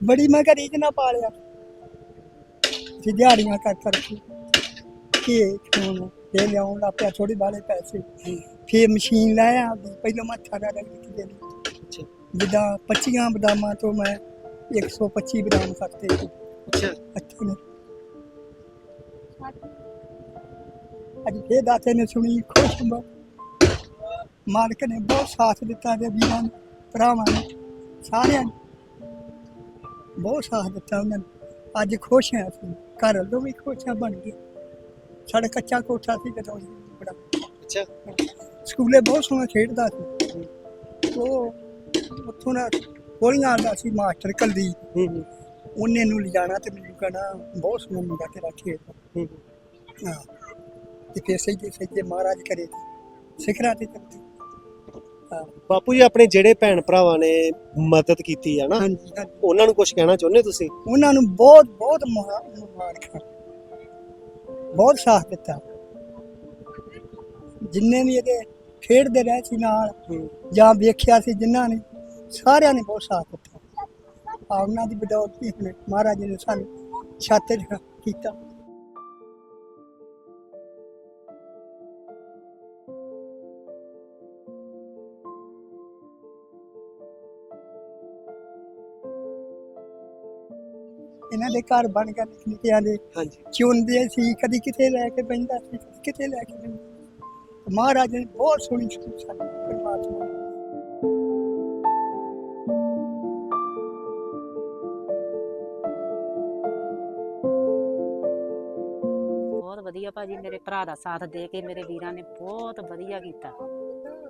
ਬੜੀ ਮੈਂ ਘਰੀ ਚ ਨਾ ਪਾਲਿਆ। ਸੀ ਦਿਹਾੜੀਆਂ ਕਰ ਕਰਕੇ ਕੀ ਹੁਣ ਇਹ ਲਿਆਉਣ ਲੱਗ ਪਿਆ ਥੋੜੇ ਬਾਲੇ ਪੈਸੇ। ਫਿਰ ਮਸ਼ੀਨ ਲਾਇਆ ਆਪਦੀ ਪਹਿਲਾਂ ਮੈਂ ਥਾੜਾ ਰੱਖ ਦਿੱਤੀ ਦੇ ਅੱਛਾ। ਜਿੱਦਾਂ 25 ਬਦਾਮਾਂ ਤੋਂ ਮੈਂ 125 ਬਦਾਮ ਕਰਤੇ ਅੱਛਾ। ਅੱਛੇ। ਨੇ ਅੱਜ ਇਹ ਦਾਤੇ ਨੇ ਸੁਣੀ ਖੁਸ਼ ਮੈਂ ਮਾਲਕ ਨੇ ਬਹੁਤ ਸਾਥ ਦਿੱਤਾ ਦੇ ਵੀਰਾਂ ਨੂੰ ਭਰਾਵਾਂ ਨੇ ਸਾਰਿਆਂ ਨੇ। ਬਹੁਤ ਸਾਥ ਦਿੱਤਾ ਉਹਨਾਂ ਨੇ। ਅੱਜ ਖੁਸ਼ ਹਾਂ ਅਸੀਂ ਘਰ ਤੋਂ ਵੀ ਖੁਸ਼ ਹਾਂ ਬਣ ਗਏ ਸਾਡਾ ਕੱਚਾ ਕੋਠਾ ਸੀ ਜਦੋਂ ਅਸੀਂ ਬੜਾ ਅੱਛਾ। ਸਕੂਲੇ ਬਹੁਤ ਸੋਹਣਾ ਖੇਡਦਾ ਸੀ। ਉਹ ਉੱਥੋਂ ਨਾ ਗੋਲੀਆਂ ਆਉਂਦਾ ਸੀ ਮਾਸਟਰ ਕਲਦੀ ਉਹਨੇ ਨੂੰ ਲਿਜਾਣਾ ਤੇ ਮੈਨੂੰ ਕਹਿਣਾ ਬਹੁਤ ਸੋਹਣਾ ਮੁੰਡਾ ਤੇਰਾ ਖੇਡਦਾ ਹੂੰ ਤੇ ਫਿਰ ਸਹੀ ਸਹੀ ਮਹਾਰਾਜ ਕਰੇ ਸਿਖਰਾਂ ਤੇ ਹਾਂ ਬਾਪੂ ਜੀ ਆਪਣੇ ਜਿਹੜੇ ਭੈਣ ਭਰਾਵਾਂ ਨੇ ਮਦਦ ਕੀਤੀ ਆ ਨਾ ਹਾਂਜੀ ਹਾਂਜੀ। ਉਹਨਾਂ ਨੂੰ ਕੁਝ ਕਹਿਣਾ ਚਾਹੁੰਦੇ ਤੁਸੀਂ? ਉਹਨਾਂ ਨੂੰ ਬਹੁਤ ਬਹੁਤ ਮੁਬਾਰਕਾਂ। ਬਹੁਤ ਸਾਥ ਦਿੱਤਾ। ਜਿੰਨੇ ਵੀ ਇਹਦੇ ਖੇਡਦੇ ਰਹੇ ਸੀ ਨਾਲ ਜਾਂ ਵੇਖਿਆ ਸੀ ਜਿਨ੍ਹਾਂ ਨੇ ਸਾਰਿਆਂ ਨੇ ਬਹੁਤ ਸਾਥ ਦਿੱਤਾ। ਉਹਨਾਂ ਦੀ ਬਦੌਲਤ ਹੀ ਹੁਣ ਮਹਾਰਾਜ ਨੇ ਸਾਨੂੰ ਛਾਤੇ ਕੀਤਾ। ਇਹਨਾਂ ਦੇ ਘਰ ਬਣ ਗਏ ਨਿੱਕੇ ਨਿੱਕਿਆਂ ਦੇ। ਹਾਂਜੀ। ਚੁਣਦੇ ਸੀ ਕਦੀ ਕਿਤੇ ਲੈ ਕੇ ਪੈਂਦਾ ਸੀ ਕਦੀ ਕਿਤੇ ਲੈ ਕੇ ਪੈਂਦਾ ਮਹਾਰਾਜ ਨੇ ਬਹੁਤ ਸੋਹਣੀ ਸਕੂਲ ਸਾਡੀ ਪਰਮਾਤਮਾ। ਬਹੁਤ ਵਧੀਆ ਭਾਜੀ ਮੇਰੇ ਭਰਾ ਦਾ ਸਾਥ ਦੇ ਕੇ ਮੇਰੇ ਵੀਰਾਂ ਨੇ ਬਹੁਤ ਵਧੀਆ ਕੀਤਾ।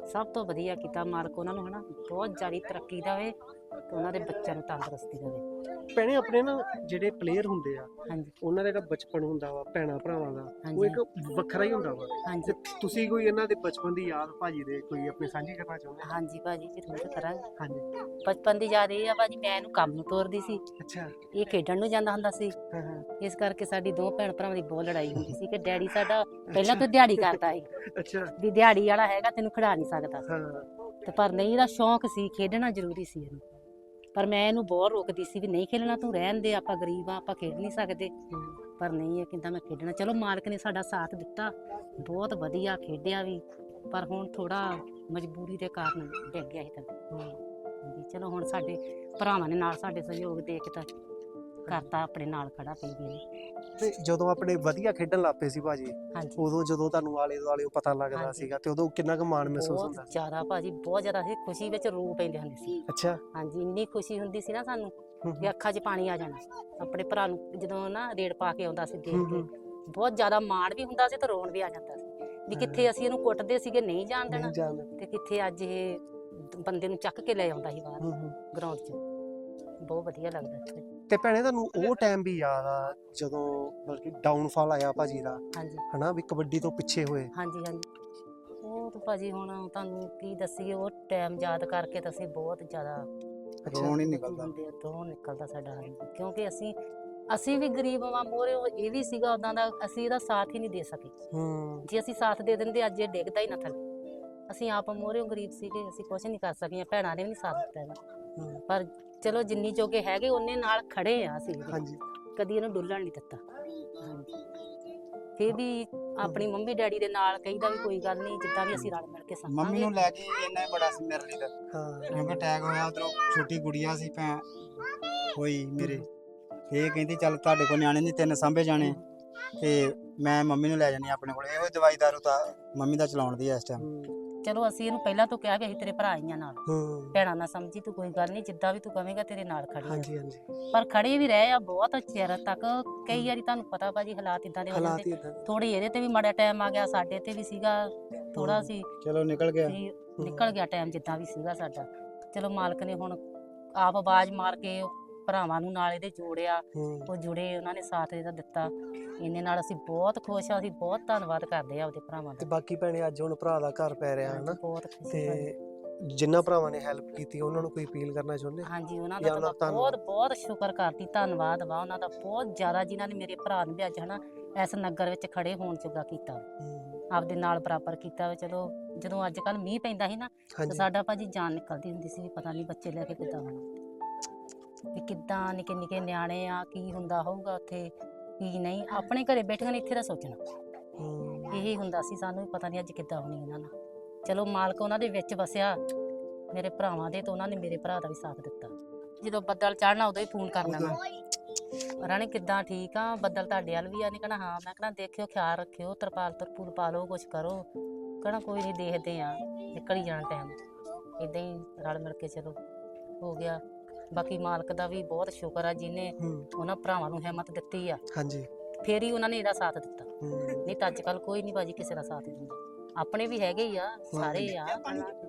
ਸਭ ਤੋਂ ਵਧੀਆ ਕੀਤਾ ਮਾਲਕ ਉਹਨਾਂ ਨੂੰ ਹਨਾ ਬਹੁਤ ਜ਼ਿਆਦਾ ਤਰੱਕੀ ਦੇਵੇ ਤੇ ਉਹਨਾਂ ਦੇ ਬੱਚਿਆਂ ਨੂੰ ਤੰਦਰੁਸਤੀ ਦੇਵੇ। ਭੈਣੇ ਆਪਣੇ ਨਾ ਜਿਹੜੇ ਪਲੇਅਰ ਹੁੰਦੇ ਆ ਹਾਂਜੀ। ਉਹਨਾਂ ਦਾ ਜਿਹੜਾ ਬਚਪਨ ਹੁੰਦਾ ਵਾ ਭੈਣਾ ਭਰਾਵਾਂ ਦਾ ਉਹ। ਇੱਕ ਵੱਖਰਾ ਹੀ ਹੁੰਦਾ ਵਾ। ਹਾਂਜੀ। ਤੁਸੀਂ ਕੋਈ ਇਹਨਾਂ ਦੇ ਬਚਪਨ ਦੀ ਯਾਦ ਭਾਜੀ ਦੇ ਕੋਈ ਆਪਣੀ ਸਾਂਝੀ ਕਰਨਾ ਚਾਹੁੰਦੇ ਹਾਂਜੀ ਭਾਜੀ ਜ਼ਰੂਰ ਕਰਾਂਗੇ। ਹਾਂਜੀ। ਬਚਪਨ ਦੀ ਯਾਦ ਇਹ ਆ ਭਾਜੀ ਮੈਂ ਇਹਨੂੰ ਕੰਮ ਨੂੰ ਤੋਰਦੀ ਸੀ। ਅੱਛਾ। ਇਹ ਖੇਡਣ ਨੂੰ ਜਾਂਦਾ ਹੁੰਦਾ ਸੀ। ਹਾਂ ਹਾਂ। ਇਸ ਕਰਕੇ ਸਾਡੀ ਦੋ ਭੈਣ ਭਰਾਵਾਂ ਦੀ ਬਹੁਤ ਲੜਾਈ ਹੁੰਦੀ ਸੀ ਕਿ ਡੈਡੀ ਸਾਡਾ ਪਹਿਲਾਂ ਤੋਂ ਦਿਹਾੜੀ ਕਰਦਾ ਏ। ਅੱਛਾ। ਵੀ ਦਿਹਾੜੀ ਵਾਲਾ ਹੈਗਾ ਤੈਨੂੰ ਖੜਾ ਨਹੀਂ ਸਕਦਾ। ਹਾਂ। ਤੇ ਪਰ ਨਹੀਂ ਇਹਦਾ ਸ਼ੌਂਕ ਸੀ ਖੇਡਣਾ ਜ਼ਰੂਰੀ ਸੀ ਇਹਨੂੰ। ਪਰ ਮੈਂ ਇਹਨੂੰ ਬਹੁਤ ਰੋਕਦੀ ਸੀ ਵੀ ਨਹੀਂ ਖੇਡਣਾ ਤੂੰ ਰਹਿਣ ਦੇ ਆਪਾਂ ਗਰੀਬ ਆ ਆਪਾਂ ਖੇਡ ਨਹੀਂ ਸਕਦੇ। ਪਰ ਨਹੀਂ ਇਹ ਕਹਿੰਦਾ ਮੈਂ ਖੇਡਣਾ। ਚਲੋ ਮਾਲਕ ਨੇ ਸਾਡਾ ਸਾਥ ਦਿੱਤਾ। ਬਹੁਤ ਵਧੀਆ ਖੇਡਿਆ ਵੀ। ਪਰ ਹੁਣ ਥੋੜਾ ਮਜਬੂਰੀ ਦੇ ਕਾਰਨ ਡਿੱਗ ਗਿਆ ਸੀ ਹਾਂਜੀ ਚਲੋ ਹੁਣ ਸਾਡੇ ਭਰਾਵਾਂ ਨੇ ਨਾਲ ਸਾਡੇ ਸਹਿਯੋਗ ਦੇ ਕੇ ਤਾਂ ਕਰਤਾ ਆਪਣੇ ਨਾਲ ਖੜਾ ਪਈ ਨੇ ਤੇ ਜਦੋਂ ਆਪਣੇ ਵਧੀਆ ਖੇਡਣ ਲੱਪੇ ਸੀ ਭਾਜੀ ਹਾਂਜੀ। ਉਦੋਂ ਜਦੋਂ ਤੁਹਾਨੂੰ ਆਲੇ ਦੁਆਲੇ ਉਹ ਪਤਾ ਲੱਗਦਾ ਹਾਂਜੀ। ਸੀਗਾ ਤੇ ਉਦੋਂ ਕਿੰਨਾ ਕੁ ਮਾਣ ਮਹਿਸੂਸ ਹੁੰਦਾ ਬਹੁਤ ਸੀ? ਜ਼ਿਆਦਾ ਭਾਜੀ ਬਹੁਤ ਜ਼ਿਆਦਾ ਸੀ ਖੁਸ਼ੀ ਵਿੱਚ ਰੋ ਪੈਂਦੇ ਹੁੰਦੇ ਸੀ। ਅੱਛਾ। ਹਾਂਜੀ ਇੰਨੀ ਖੁਸ਼ੀ ਹੁੰਦੀ ਸੀ ਨਾ ਸਾਨੂੰ ਹੂੰ ਵੀ ਅੱਖਾਂ 'ਚ ਪਾਣੀ ਆ ਜਾਣਾ। ਆਪਣੇ ਭਰਾ ਨੂੰ ਜਦੋਂ ਨਾ ਰੇਡ ਪਾ ਕੇ ਆਉਂਦਾ ਸੀ ਦੇਖ ਕੇ। ਬਹੁਤ ਜ਼ਿਆਦਾ ਮਾਣ ਵੀ ਹੁੰਦਾ ਸੀ ਤੇ ਰੋਣ ਵੀ ਆ ਜਾਂਦਾ ਸੀ। ਵੀ ਕਿੱਥੇ ਅਸੀਂ ਇਹਨੂੰ ਕੁੱਟਦੇ ਸੀਗੇ ਨਹੀਂ ਜਾਣ ਦੇਣਾ। ਨਹੀਂ ਜਾਣਦਾ ਤੇ ਕਿੱਥੇ ਅੱਜ ਇਹ ਬੰਦੇ ਨੂੰ ਚੱਕ ਕੇ ਲੈ ਆਉਂਦਾ ਸੀ ਬਾਹਰ ਹੂੰ ਹੂੰ। ਗਰਾਊਂਡ 'ਚ। ਬਹੁਤ ਵਧੀਆ ਲੱਗਦਾ ਸੀ। ਤੇ ਭੈਣੇ ਤੁਹਾਨੂੰ ਉਹ ਟਾਈਮ ਵੀ ਯਾਦ ਆ ਜਦੋਂ ਬਲਕਿ ਡਾਊਨਫਾਲ ਆਇਆ ਭਾਜੀ ਦਾ ਹਾਂਜੀ। ਹਨਾ ਵੀ ਕਬੱਡੀ ਤੋਂ ਪਿੱਛੇ ਹੋਏ। ਹਾਂਜੀ ਹਾਂਜੀ। ਉਹ ਤਾਂ ਭਾਜੀ ਹੁਣ ਤੁਹਾਨੂੰ ਕੀ ਦੱਸੀਏ ਉਹ ਟਾਈਮ ਯਾਦ ਕਰਕੇ ਤਾਂ ਅਸੀਂ ਬਹੁਤ ਜ਼ਿਆਦਾ ਰੋਣ ਹੀ ਨਿਕਲਦਾ। ਹੁੰਦੇ ਆ, ਤੋਂ ਨਿਕਲਦਾ ਸਾਡਾ ਹਾਂਜੀ। ਕਿਉਂਕਿ ਅਸੀਂ ਅਸੀਂ ਵੀ ਗਰੀਬ ਆ ਮੋਰੇ ਇਹ ਵੀ ਸੀਗਾ ਉਦਾਂ ਦਾ ਅਸੀਂ ਇਹਦਾ ਸਾਥ ਹੀ ਨਹੀਂ ਦੇ ਸਕੇ। ਹੂੰ। ਜੇ ਅਸੀਂ ਸਾਥ ਦੇ ਦਿੰਦੇ ਅੱਜ ਇਹ ਡਿੱਗਦਾ ਹੀ ਨਾ ਥੱਲੇ। ਅਸੀਂ ਆਪ ਮੋਰੇ ਗਰੀਬ ਸੀਗੇ ਅਸੀਂ ਕੁਝ ਨਹੀਂ ਕਰ ਸਕੀਆਂ ਭੈਣਾਂ ਨੇ ਵੀ ਨਹੀਂ ਸਾਥ ਦਿੱਤਾ ਇਹਦਾ ਹੂੰ। ਪਰ ਚਲੋ ਜਿੰਨੀ ਜੋਗੇ ਹੈਗੇ ਉਹਨੇ ਨਾਲ ਖੜੇ ਆ ਅਸੀਂ। ਹਾਂਜੀ। ਕਦੀ ਇਹਨੂੰ ਡੁੱਲਣ ਨਹੀਂ ਦਿੱਤਾ। ਫਿਰ ਵੀ ਆਪਣੀ ਮੰਮੀ ਡੈਡੀ ਦੇ ਨਾਲ ਕਹੀਦਾ ਵੀ ਕੋਈ ਗੱਲ ਨਹੀਂ ਜਿੱਦਾਂ ਵੀ ਅਸੀਂ ਰਲ ਮਿਲ ਕੇ ਮੰਮੀ ਸੰਭਾਂਗੇ ਨੂੰ ਲੈ ਕੇ ਇੰਨਾ ਹੀ ਬੜਾ ਸੀ ਮੇਰੇ ਲਈ ਤਾਂ ਹਾਂ। ਕਿਉਂਕਿ ਅਟੈਕ ਹੋਇਆ ਉਧਰੋਂ ਛੋਟੀ ਗੁੜੀਆ ਸੀ ਭੈਣ ਹੋਈ ਮੇਰੇ। ਇਹ ਕਹਿੰਦੀ ਚੱਲ ਤੁਹਾਡੇ ਕੋਲ ਨਿਆਣੇ ਨਹੀਂ ਤਿੰਨ ਸਾਂਭੇ ਜਾਣੇ। ਤੇ ਮੈਂ ਮੰਮੀ ਨੂੰ ਲੈ ਜਾਣੀ ਆਪਣੇ ਕੋਲ। ਇਹੋ ਦਵਾਈ ਦਾਰੂ ਤਾਂ ਮੰਮੀ ਦਾ ਚਲਾਉਣ ਦੀ ਐ ਇਸ ਟਾਈਮ ਚਲੋ ਅਸੀਂ ਇਹਨੂੰ ਪਹਿਲਾਂ ਤੋਂ ਕਿਹਾ ਵੀ ਅਸੀਂ ਤੇਰੇ ਭਰਾ ਹੀ ਆ ਨਾਲ। ਹੂੰ। ਭੈਣਾਂ ਨਾ ਸਮਝੀ ਤੂੰ ਕੋਈ ਗੱਲ ਨਹੀਂ ਜਿੱਦਾਂ ਵੀ ਤੂੰ ਕਵੇਂਗਾ ਤੇਰੇ ਨਾਲ ਖੜੀ ਆ। ਹਾਂਜੀ ਹਾਂਜੀ। ਪਰ ਖੜੇ ਵੀ ਰਹੇ ਆ ਬਹੁਤ ਚਿਰ ਤੱਕ। ਕਈ ਵਾਰੀ ਤੁਹਾਨੂੰ ਪਤਾ ਭਾਜੀ ਹਾਲਾਤ ਇਦਾਂ ਦੇ ਹੋ ਹਾਲਾਤ ਜਾਂਦੇ। ਹੀ ਏਦਾਂ ਦੇ। ਥੋੜੀ ਇਹਦੇ ਤੇ ਵੀ ਮਾੜਾ ਟਾਈਮ ਆ ਗਿਆ ਸਾਡੇ ਤੇ ਵੀ ਸੀਗਾ। ਥੋੜਾ। ਸੀ। ਚਲੋ ਨਿਕਲ ਗਿਆ। ਵੀ ਨਿਕਲ ਗਿਆ ਟਾਈਮ ਜਿੱਦਾਂ ਵੀ ਸੀਗਾ ਸਾਡਾ। ਚਲੋ ਮਾਲਕ ਨੇ ਹੁਣ ਆਪ ਆਵਾਜ਼ ਮਾਰ ਕੇ ਭਰਾਵਾਂ ਨੂੰ ਨਾਲ ਇਹਦੇ ਜੋੜਿਆ ਹੂੰ। ਉਹ ਜੁੜੇ ਉਹਨਾਂ ਨੇ ਸਾਥ ਇਹਦਾ ਦਿੱਤਾ। ਇਹਨੇ ਨਾਲ ਅਸੀਂ ਬਹੁਤ ਖੁਸ਼ ਆ ਅਸੀਂ ਬਹੁਤ ਧੰਨਵਾਦ ਕਰਦੇ ਆ ਆਪਦੇ ਭਰਾਵਾਂ ਤੇ ਦਾ ਬਾਕੀ ਭੈਣੇ ਅੱਜ ਹੁਣ ਭਰਾ ਦਾ ਘਰ ਪੈ ਰਿਹਾ ਹਨਾ। ਬਹੁਤ ਖੁਸ਼ੀ ਤੇ। ਜਿੰਨਾ ਭਰਾਵਾਂ ਨੇ ਹੈਲਪ ਕੀਤੀ ਉਹਨਾਂ ਨੂੰ ਕੋਈ ਅਪੀਲ ਕਰਨਾ ਚਾਹੁੰਦੇ? ਹਾਂਜੀ ਉਹਨਾਂ ਜਾਂ ਦਾ ਉਹਨਾਂ ਤਾਂ ਦਾ ਬਹੁਤ ਬਹੁਤ ਸ਼ੁਕਰ ਕਰਦੀ ਧੰਨਵਾਦ ਵਾ ਉਹਨਾਂ ਦਾ। ਬਹੁਤ ਜ਼ਿਆਦਾ ਜਿਨ੍ਹਾਂ ਨੇ ਮੇਰੇ ਭਰਾ ਨੂੰ ਵੀ ਅੱਜ ਹਨਾ ਇਸ ਨਗਰ ਵਿੱਚ ਖੜੇ ਹੋਣ ਜੋਗਾ ਕੀਤਾ। ਹੂੰ, ਆਪਦੇ ਨਾਲ ਬਰਾਬਰ ਕੀਤਾ ਵਾ। ਚਲੋ ਜਦੋਂ ਅੱਜ ਕੱਲ ਮੀਂਹ ਪੈਂਦਾ ਸੀ ਨਾ ਤੇ ਹਾਂਜੀ। ਸਾਡਾ ਭਾਜੀ ਜਾਨ ਨਿਕਲਦੀ ਹੁੰਦੀ ਸੀ ਵੀ ਪਤਾ ਨਹੀਂ ਬੱਚੇ ਲੈ ਕੇ ਕਿੱਦਾਂ ਆਉਣਾ। ਵੀ ਕਿੱਦਾਂ ਨਿੱਕੇ ਨਿੱਕੇ ਨਿਆਣੇ ਆ ਕੀ ਹੁੰਦਾ ਹੋਊਗਾ ਉੱਥੇ ਕੀ ਨਹੀਂ। ਆਪਣੇ ਘਰੇ ਬੈਠੀਆਂ ਨੇ ਇੱਥੇ ਦਾ ਸੋਚਣਾ। ਹੂੰ। ਇਹੀ ਹੁੰਦਾ ਸੀ ਸਾਨੂੰ ਵੀ ਪਤਾ ਨਹੀਂ ਅੱਜ ਕਿੱਦਾਂ ਹੋਣੀ ਉਹਨਾਂ ਨਾਲ। ਚਲੋ ਮਾਲਕ ਉਹਨਾਂ ਦੇ ਵਿੱਚ ਵਸਿਆ। ਮੇਰੇ ਭਰਾਵਾਂ ਦੇ ਤੇ ਉਹਨਾਂ ਨੇ ਮੇਰੇ ਭਰਾ ਦਾ ਵੀ ਸਾਥ ਦਿੱਤਾ। ਜਦੋਂ ਬੱਦਲ ਚੜਨਾ ਉਦੋਂ ਹੀ ਫੋਨ ਕਰ ਲੈਣਾ ਰਾਣੀ ਕਿੱਦਾਂ ਠੀਕ ਆ ਬੱਦਲ ਤੁਹਾਡੇ ਵੱਲ ਵੀ ਆ। ਨਹੀਂ ਕਹਣਾ ਹਾਂ ਮੈਂ ਕਹਣਾ ਦੇਖਿਓ ਖਿਆਲ ਰੱਖਿਓ ਤਰਪਾਲ ਤਰਪੂਲ ਪਾ ਲਓ ਕੁਛ ਕਰੋ। ਕਹਣਾ ਕੋਈ ਨਹੀਂ ਦੇਖਦੇ ਆ ਨਿਕਲ ਹੀ ਜਾਣਾ ਟਾਈਮ ਇਦਾਂ ਹੀ ਰਲ ਮਿਲ ਕੇ ਚਲੋ ਹੋ ਗਿਆ। ਬਾਕੀ ਮਾਲਕ ਦਾ ਵੀ ਬਹੁਤ ਸ਼ੁਕਰ ਆ ਜਿਹਨੇ ਹੂੰ। ਉਹਨਾਂ ਭਰਾਵਾਂ ਨੂੰ ਹਿੰਮਤ ਦਿੱਤੀ ਆ। ਹਾਂਜੀ। ਫੇਰ ਹੀ ਉਹਨਾਂ ਨੇ ਇਹਦਾ ਸਾਥ ਦਿੱਤਾ। ਹੂੰ। ਨਹੀਂ ਤਾਂ ਅੱਜ ਕੱਲ ਕੋਈ ਨਹੀਂ ਬਾਜੀ ਕਿਸੇ ਦਾ ਸਾਥ ਦਿੰਦਾ। ਆਪਣੇ ਵੀ ਹੈਗੇ ਹੀ ਆ ਸਾਰੇ ਆ।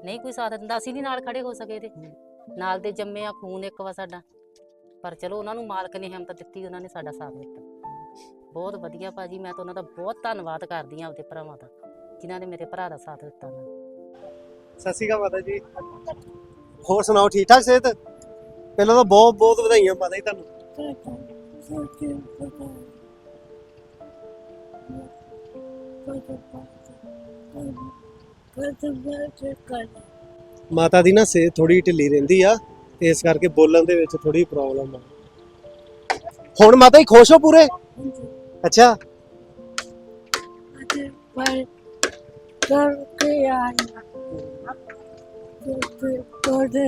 ਨਹੀਂ ਕੋਈ ਸਾਥ ਦਿੰਦਾ ਅਸੀਂ ਨਹੀਂ ਨਾਲ ਖੜੇ ਹੋ ਸਕੇ ਇਹਦੇ। ਨਾਲ ਦੇ ਜੰਮੇ ਆ ਖੂਨ ਇੱਕ ਵਾ ਸਾਡਾ। ਪਰ ਚਲੋ ਉਹਨਾਂ ਨੂੰ ਮਾਲਕ ਨੇ ਹਿੰਮਤ ਦਿੱਤੀ ਉਹਨਾਂ ਨੇ ਸਾਡਾ ਸਾਥ ਦਿੱਤਾ। ਬਹੁਤ ਵਧੀਆ ਭਾਜੀ ਮੈਂ ਤਾਂ ਉਹਨਾਂ ਦਾ ਬਹੁਤ ਧੰਨਵਾਦ ਕਰਦੀ ਆ ਆਪਦੇ ਭਰਾਵਾਂ ਦਾ ਜਿਨ੍ਹਾਂ ਨੇ ਮੇਰੇ ਭਰਾ ਦਾ ਸਾਥ ਦਿੱਤਾ। ਉਹਨਾਂ ਸਤਿ ਸ਼੍ਰੀ ਅਕਾਲ ਮਾਤਾ ਜੀ। ਹੋਰ ਸੁਣਾਓ ਠੀਕ ਠਾਕ ਸਿਹਤ? ਪਹਿਲਾਂ ਤਾਂ ਬਹੁਤ ਬਹੁਤ ਵਧਾਈਆਂ ਮਾਤਾ ਜੀ ਤੁਹਾਨੂੰ ਮਾਤਾ ਦੀ ਨਾ ਸਿਹਤ ਥੋੜੀ ਢਿੱਲੀ ਰਹਿੰਦੀ ਆ ਇਸ ਕਰਕੇ ਬੋਲਣ ਦੇ ਵਿੱਚ ਥੋੜੀ ਪ੍ਰੋਬਲਮ ਆ ਹੁਣ ਮਾਤਾ ਜੀ ਖੁਸ਼ ਹੋ ਪੂਰੇ ਅੱਛਾ ਕਰਕੇ ਆਇਆ ਤੇ ਤੇ ਕੋਡੇ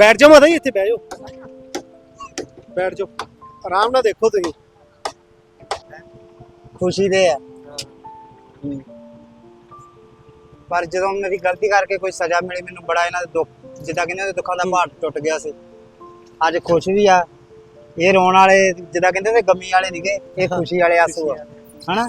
ਬੈਠ ਜਾਓ ਮਾਤਾ ਜੀ ਇੱਥੇ ਬਹਿ ਜਾਓ। ਬੈਠ ਜਾਓ। ਆਰਾਮ ਨਾਲ ਦੇਖੋ ਤੁਸੀਂ। ਖੁਸ਼ੀ ਦੇ ਆ। ਪਰ ਜਦੋਂ ਮੇਰੀ ਗਲਤੀ ਕਰਕੇ ਕੋਈ ਸਜ਼ਾ ਮਿਲੀ ਮੈਨੂੰ ਬੜਾ ਇਹਨਾਂ ਦੇ ਦੁੱਖ ਜਿੱਦਾਂ ਕਹਿੰਦੇ ਨੇ ਦੁੱਖਾਂ ਦਾ ਪਹਾੜ ਟੁੱਟ ਗਿਆ ਸੀ। ਅੱਜ ਖੁਸ਼ ਵੀ ਆ। ਇਹ ਰੋਣ ਵਾਲੇ ਜਿੱਦਾਂ ਕਹਿੰਦੇ ਨੇ ਗਮੀ ਵਾਲੇ ਨਹੀਂਗੇ ਇਹ ਖੁਸ਼ੀ ਵਾਲੇ ਆਸੂ ਆ। ਹਨਾ?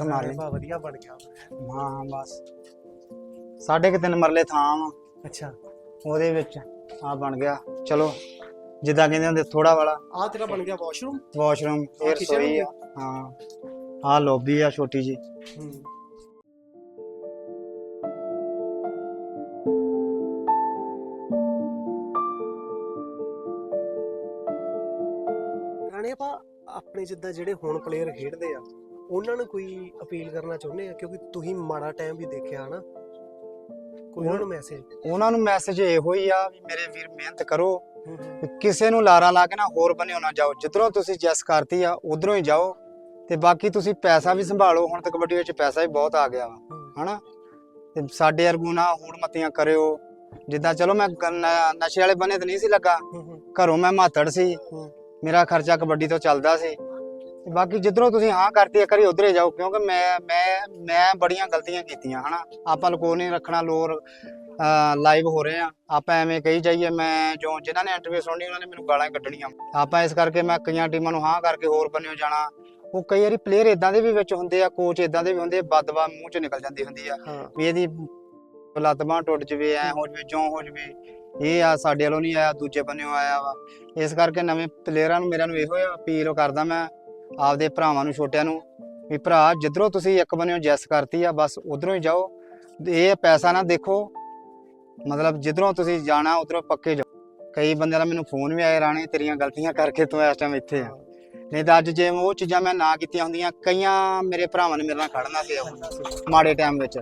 ਲਈ। ਬਾ ਵਧੀਆ ਬਣ ਗਿਆ। ਹਾਂ ਬਸ। ਸਾਢੇ ਕੁ ਤਿੰਨ ਮਰਲੇ ਥਾਂ ਵਾ। ਅੱਛਾ। ਉਹਦੇ ਵਿੱਚ ਆ ਬਣ ਗਿਆ। ਚਲੋ ਜਿੱਦਾਂ ਕਹਿੰਦੇ ਹੁੰਦੇ ਥੋੜਾ ਵਾਲਾ। ਆਹ ਤੇਰਾ ਬਣ ਗਿਆ ਵਾਸ਼ਰੂਮ? ਵਾਸ਼ਰੂਮ kitchen ਰਸੋਈ ਆ। ਹਾਂ। ਆ ਲੌਬੀ ਆ ਛੋਟੀ ਜੀ ਹੂੰ। ਰਾਣੇ ਆਪਾਂ ਆਪਣੇ ਜਿੱਦਾਂ ਜਿਹੜੇ ਹੁਣ ਪਲੇਅਰ ਖੇਡਦੇ ਆ ਉਹਨਾਂ ਨੂੰ ਕੋਈ ਅਪੀਲ ਕਰਨਾ ਚਾਹੁੰਦੇ ਆ? ਕਿਉਂਕਿ ਤੁਸੀਂ ਮਾੜਾ ਟਾਈਮ ਵੀ ਦੇਖਿਆ ਹਨਾ ਕੋਈ ਉਹਨਾਂ ਨੂੰ ਮੈਸੇਜ ਉਹਨਾਂ ਨੂੰ ਮੈਸੇਜ ਇਹੋ ਹੀ ਆ ਵੀ ਮੇਰੇ ਵੀਰ ਮਿਹਨਤ ਕਰੋ। ਕਿਸੇ ਨੂੰ ਲਾਰਾ ਲਾ ਕੇ ਨਾ ਹੋਰ ਬਣਿਓ ਨਾ ਜਾਓ। ਜਿੱਧਰੋਂ ਤੁਸੀਂ ਜੈਸ ਕਰਤੀ ਆ ਉਧਰੋਂ ਹੀ ਜਾਓ। ਤੇ ਬਾਕੀ ਤੁਸੀਂ ਪੈਸਾ ਵੀ ਸੰਭਾਲੋ। ਹੁਣ ਤਾਂ ਕਬੱਡੀ ਵਿੱਚ ਪੈਸਾ ਵੀ ਬਹੁਤ ਆ ਗਿਆ ਵਾ। ਹਨਾ? ਤੇ ਸਾਡੇ ਵਰਗੂ ਨਾ ਹੂੜ ਮੱਤੀਆਂ ਕਰਿਓ। ਜਿੱਦਾਂ ਚਲੋ ਮੈਂ ਨਸ਼ੇ ਵਾਲੇ ਬੰਨੇ ਤੇ ਨਹੀਂ ਸੀ ਲੱਗਾ। ਘਰੋਂ ਮੈਂ ਮਾਤੜ ਸੀ। ਮੇਰਾ ਖਰਚਾ ਕਬੱਡੀ ਤੋਂ ਚੱਲਦਾ ਸੀ। ਬਾਕੀ ਜਿੱਧਰੋਂ ਤੁਸੀਂ ਹਾਂ ਕਰਤੀ ਇੱਕ ਵਾਰੀ ਉਧਰੇ ਜਾਓ ਕਿਉਂਕਿ ਮੈਂ ਮੈਂ ਮੈਂ ਬੜੀਆਂ ਗਲਤੀਆਂ ਕੀਤੀਆਂ ਹਨਾ? ਆਪਾਂ ਲਕੋ ਨਹੀਂ ਰੱਖਣਾ ਲੋਰ ਲਾਈਵ ਹੋ ਰਹੇ ਆ। ਆਪਾਂ ਐਵੇਂ ਕਹੀ ਜਾਈਏ ਮੈਂ ਜੋ ਜਿਨ੍ਹਾਂ ਨੇ ਇੰਟਰਵਿਊ ਸੁਣਨੀ ਉਹਨਾਂ ਨੇ ਮੈਨੂੰ ਗਾਲਾਂ ਹੀ ਕੱਢਣੀਆਂ। ਆਪਾਂ ਇਸ ਕਰਕੇ ਮੈਂ ਕਈਆਂ ਟੀਮਾਂ ਨੂੰ ਹਾਂ ਕਰਕੇ ਹੋਰ ਬੰਨਿਓ ਜਾਣਾ। ਉਹ ਕਈ ਵਾਰੀ ਪਲੇਅਰ ਇਦਾਂ ਦੇ ਵੀ ਵਿੱਚ ਹੁੰਦੇ ਆ ਕੋਚ ਇਦਾਂ ਦੇ ਵੀ ਹੁੰਦੇ ਬਦਵਾ ਮੂੰਹ ਚ ਨਿਕਲ ਜਾਂਦੀ ਹੁੰਦੀ ਆ। ਹਾਂ। ਵੀ ਇਹਦੀ ਲੱਤ ਬਾਂਹ ਟੁੱਟ ਜਵੇ ਐ ਹੋ ਜਵੇ ਜਿਉਂ ਹੋ ਜਵੇ। ਇਹ ਆ ਸਾਡੇ ਵੱਲੋਂ ਨਹੀਂ ਆਇਆ ਦੂਜੇ ਬੰਨਿਓ ਆਇਆ ਵਾ। ਇਸ ਕਰਕੇ ਨਵੇਂ ਪਲੇਅਰਾਂ ਨੂੰ ਮੇਰਿਆਂ ਨੂੰ ਇਹੋ ਅਪੀਲ ਕਰਦਾ ਮੈਂ ਆਪਦੇ ਭਰਾਵਾਂ ਨੂੰ, ਛੋਟਿਆਂ ਨੂੰ ਵੀ ਭਰਾ, ਜਿੱਧਰੋਂ ਤੁਸੀਂ ਇੱਕ ਬੰਨਿਓ ਜੈਸ ਕਰਤੀ ਆ, ਬਸ ਉਧਰੋਂ ਹੀ ਜਾਓ। ਇਹ ਪੈਸਾ ਨਾ ਦੇਖੋ। ਮਤਲਬ ਜਿੱਧਰੋਂ ਤੁਸੀਂ ਜਾਣਾ, ਉਧਰੋਂ ਪੱਕੇ ਜਾਓ। ਕਈ ਬੰਦਿਆਂ ਦਾ ਮੈਨੂੰ ਫੋਨ ਵੀ ਆਏ ਰਾਣੇ, ਤੇਰੀਆਂ ਗਲਤੀਆਂ ਕਰਕੇ ਤੂੰ ਇਸ ਟਾਈਮ ਇੱਥੇ ਆ। ਨਹੀਂ ਤਾਂ ਅੱਜ ਜੇ ਉਹ ਚੀਜ਼ਾਂ ਮੈਂ ਨਾ ਕੀਤੀਆਂ ਹੁੰਦੀਆਂ, ਕਈਆਂ ਮੇਰੇ ਭਰਾਵਾਂ ਨੇ ਮੇਰੇ ਨਾਲ ਖੜਨਾ ਸੀ ਮਾੜੇ ਟਾਈਮ ਵਿੱਚ।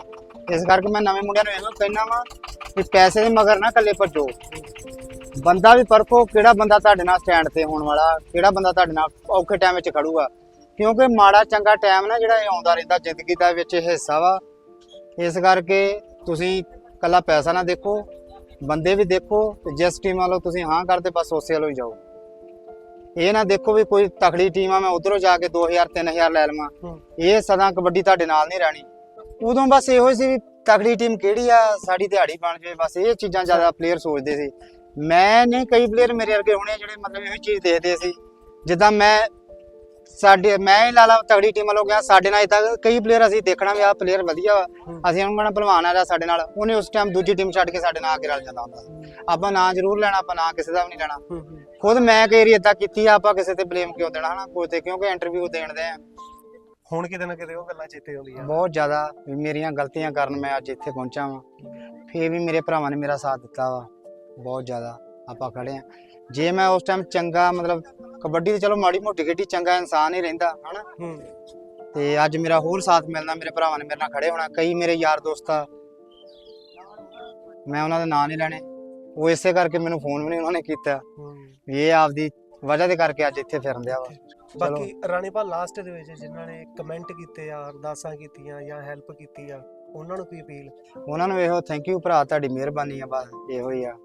ਇਸ ਕਰਕੇ ਮੈਂ ਨਵੇਂ ਮੁੰਡਿਆਂ ਨੂੰ ਇਹੋ ਕਹਿਣਾ ਵਾ ਕਿ ਪੈਸੇ ਦੇ ਮਗਰ ਨਾ ਇਕੱਲੇ ਭੱਜੋ। ਬੰਦਾ ਵੀ ਪਰਖੋ ਕਿਹੜਾ ਬੰਦਾ ਤੁਹਾਡੇ ਨਾਲ ਸਟੈਂਡ ਤੇ ਹੋਣ ਵਾਲਾ ਕਿਹੜਾ ਬੰਦਾ ਤੁਹਾਡੇ ਨਾਲ ਔਖੇ ਟਾਈਮ ਵਿੱਚ ਖੜੂਗਾ। ਕਿਉਂਕਿ ਮਾੜਾ ਚੰਗਾ ਟਾਈਮ ਨਾ ਜਿਹੜਾ ਇਹ ਆਉਂਦਾ ਰਹਿੰਦਾ ਜ਼ਿੰਦਗੀ ਦਾ ਵਿੱਚ ਹਿੱਸਾ ਵਾ। ਇਸ ਕਰਕੇ ਤੁਸੀਂ ਕੱਲਾ ਪੈਸਾ ਨਾ ਦੇਖੋ ਬੰਦੇ ਵੀ ਦੇਖੋ ਤੇ ਜਿਸ ਟੀਮ ਵੱਲੋਂ ਤੁਸੀਂ ਹਾਂ ਕਰਦੇ ਬਸ ਉਸੇ ਵੱਲੋਂ ਹੀ ਜਾਓ। ਇਹ ਨਾ ਦੇਖੋ ਵੀ ਕੋਈ ਤਕੜੀ ਟੀਮ ਆ ਮੈਂ ਉਧਰੋਂ ਜਾ ਕੇ 2000 3000 ਲੈ ਲਵਾਂ। ਇਹ ਸਦਾ ਕਬੱਡੀ ਤੁਹਾਡੇ ਨਾਲ ਨਹੀਂ ਰਹਿਣੀ। ਉਦੋਂ ਬਸ ਇਹੋ ਹੀ ਸੀ ਵੀ ਤਕੜੀ ਟੀਮ ਕਿਹੜੀ ਆ ਸਾਡੀ ਦਿਹਾੜੀ ਬਣ ਜਾਵੇ। ਬਸ ਇਹ ਚੀਜ਼ਾਂ ਜ਼ਿਆਦਾ ਪਲੇਅਰ ਸੋਚਦੇ ਸੀ। ਮੈਂ ਨਹੀਂ ਕਈ ਪਲੇਅਰ ਮੇਰੇ ਵਰਗੇ ਹੋਣੇ ਜਿਹੜੇ ਮਤਲਬ ਇਹੋ ਚੀਜ਼ ਦੇਖਦੇ ਸੀ। ਜਿੱਦਾਂ ਮੈਂ ਸਾਡੇ ਮੈਂ ਹੀ ਲਾ ਲਾ ਤਗੜੀ ਟੀਮ ਵੱਲੋਂ ਗਿਆ ਸਾਡੇ ਨਾਲ ਇਦਾਂ ਕਈ ਪਲੇਅਰ ਅਸੀਂ ਦੇਖਣਾ ਵੀ ਆਹ ਪਲੇਅਰ ਵਧੀਆ ਵਾ। ਅਸੀਂ ਉਹਨੂੰ ਕਹਿਣਾ ਭਲਵਾਨ ਆ ਰਿਹਾ ਸਾਡੇ ਨਾਲ। ਉਹਨੇ ਉਸ ਟਾਈਮ ਦੂਜੀ ਟੀਮ ਛੱਡ ਕੇ ਸਾਡੇ ਨਾਲ ਆ ਕੇ ਰਲ ਜਾਂਦਾ ਹੁੰਦਾ। ਆਪਾਂ ਨਾਂ ਜ਼ਰੂਰ ਲੈਣਾ ਆਪਾਂ ਨਾਂ ਕਿਸੇ ਦਾ ਵੀ ਨਹੀਂ ਲੈਣਾ। ਖੁਦ ਮੈਂ ਕਈ ਵਾਰੀ ਇਦਾਂ ਕੀਤੀ ਆ ਆਪਾਂ ਕਿਸੇ ਤੇ ਬਲੇਮ ਕਿਉਂ ਦੇਣਾ ਹਨਾ? ਕੋਈ ਤੇ ਕਿਉਂਕਿ ਇੰਟਰਵਿਊ ਦੇਣ ਦੇ ਆ। ਹੁਣ ਕਿਤੇ ਨਾ ਕਿਤੇ ਉਹ ਗੱਲਾਂ ਚੇਤੇ ਆਉਂਦੀਆਂ। ਬਹੁਤ ਜ਼ਿਆਦਾ ਮੇਰੀਆਂ ਗਲਤੀਆਂ ਕਾਰਨ ਮੈਂ ਅੱਜ ਇੱਥੇ ਪਹੁੰਚਾ ਵਾਂ। ਫੇਰ ਵੀ ਮੇਰੇ ਭਰਾਵਾਂ ਨੇ ਮੇਰਾ ਸਾਥ ਦਿੱਤਾ ਵਾ। ਬਹੁਤ ਜ਼ਿਆਦਾ ਆਪਾਂ ਖੜੇ ਆ। ਜੇ ਮੈਂ ਉਸ ਟਾਈਮ ਚੰਗਾ ਮਤਲਬ ਕਬੱਡੀ ਤੇ ਚਲੋ ਮਾੜੀ ਮੋਟੀ ਖੇਡੀ ਚੰਗਾ ਇਨਸਾਨ ਹੀ ਰਹਿੰਦਾ ਹਨਾ? ਤੇ ਅੱਜ ਮੇਰਾ ਹੋਰ ਸਾਥ ਮਿਲਣਾ ਮੇਰੇ ਭਰਾਵਾਂ ਨੇ ਮੇਰੇ ਨਾਲ ਖੜੇ ਹੋਣਾ ਕਈ ਮੇਰੇ ਯਾਰ ਦੋਸਤ ਆ। ਮੈਂ ਉਹਨਾਂ ਦਾ ਨਾਂ ਨਹੀਂ ਲੈਣੇ। ਉਹ ਇਸੇ ਕਰਕੇ ਮੈਨੂੰ ਫੋਨ ਵੀ ਨਹੀਂ ਉਹਨਾਂ ਨੇ ਕੀਤਾ। ਵੀ ਇਹ ਆਪਦੀ ਵਜ੍ਹਾ ਦੇ ਕਰਕੇ ਅੱਜ ਇੱਥੇ ਫਿਰਨ ਦਿਆ ਵਾ। ਬਾਕੀ ਰਾਣੀਪਾਲ ਲਾਸਟ ਦੇ ਵਿੱਚ ਜਿਨ੍ਹਾਂ ਨੇ ਕਮੈਂਟ ਕੀਤੇ ਆ ਅਰਦਾਸਾਂ ਕੀਤੀਆਂ ਜਾਂ ਹੈਲਪ ਕੀਤੀ ਆ ਉਹਨਾਂ ਨੂੰ ਕੀ ਅਪੀਲ ਉਹਨਾਂ ਨੂੰ ਇਹੋ ਥੈਂਕ ਯੂ ਭਰਾ ਤੁਹਾਡੀ ਮਿਹਰਬਾਨੀ ਆ ਬਸ ਇਹੋ ਹੀ ਆ।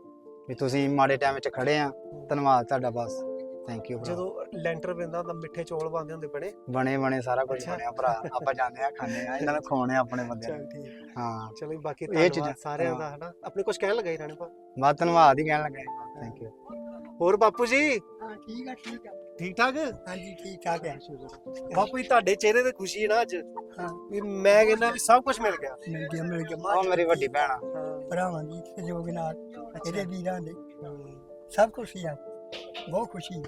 ਵੀ ਤੁਸੀਂ ਮਾੜੇ ਟਾਈਮ ਵਿੱਚ ਖੜੇ ਆ। ਧੰਨਵਾਦ ਤੁਹਾਡਾ ਬਸ। ਥੈਂਕ ਯੂ ਜਦੋਂ ਲੈਂਟਰ ਪੈਂਦਾ ਤਾਂ ਮਿੱਠੇ ਚੌਲ ਬਣਦੇ ਹੁੰਦੇ ਬਣੇ ਬਣੇ ਬਣੇ ਸਾਰਾ ਕੁਝ। ਬਣਿਆ ਭਰਾ। ਆਪਾਂ ਜਾਂਦੇ ਆ ਖਾਂਦੇ ਆ ਇਹਨਾਂ ਨੂੰ ਖਵਾਉਣੇ ਆਪਣੇ ਨੂੰ। ਠੀਕ ਹਾਂ। ਚਲੋ ਬਾਕੀ ਇਹ ਧੰਨਵਾਦ ਚੀਜ਼ਾਂ, ਸਾਰਿਆਂ ਹਾਂ। ਦਾ ਹਨਾ। ਆਪਣੇ ਕੁਝ ਕਹਿਣ ਲੱਗਾ ਜੀ ਰਾਣੀਪਾਲ ਬਸ ਧੰਨਵਾਦ ਹੀ ਕਹਿਣ ਲੱਗੇ ਥੈਂਕ ਯੂ ਹੋਰ ਬਾਪੂ ਜੀ? ਹਾਂ ਠੀਕ ਆ ਠੀਕ ਆ। ਠੀਕ ਠਾਕ ਹਾਂਜੀ ਠੀਕ ਠਾਕ ਹੈ। ਬਾਪੂ ਜੀ ਤੁਹਾਡੇ ਚਿਹਰੇ ਤੇ ਖੁਸ਼ੀ ਹੈ ਨਾ ਅੱਜ? ਹਾਂ। ਵੀ ਮੈਂ ਕਹਿੰਦਾ ਵੀ ਸਭ ਕੁਝ ਮਿਲ ਗਿਆ। ਮਿਲ ਗਿਆ ਮਿਲ ਗਿਆ। ਮਾਂ ਮੇਰੀ ਵੱਡੀ ਭੈਣ ਆ। ਭਰਾਵਾਂ ਦੀ ਸਹਿਯੋਗ ਨਾਲ ਇਹਦੇ ਵੀਰਾਂ ਦੇ। ਸਭ ਕੁਝ ਹੀ ਆ ਬਹੁਤ ਖੁਸ਼ੀ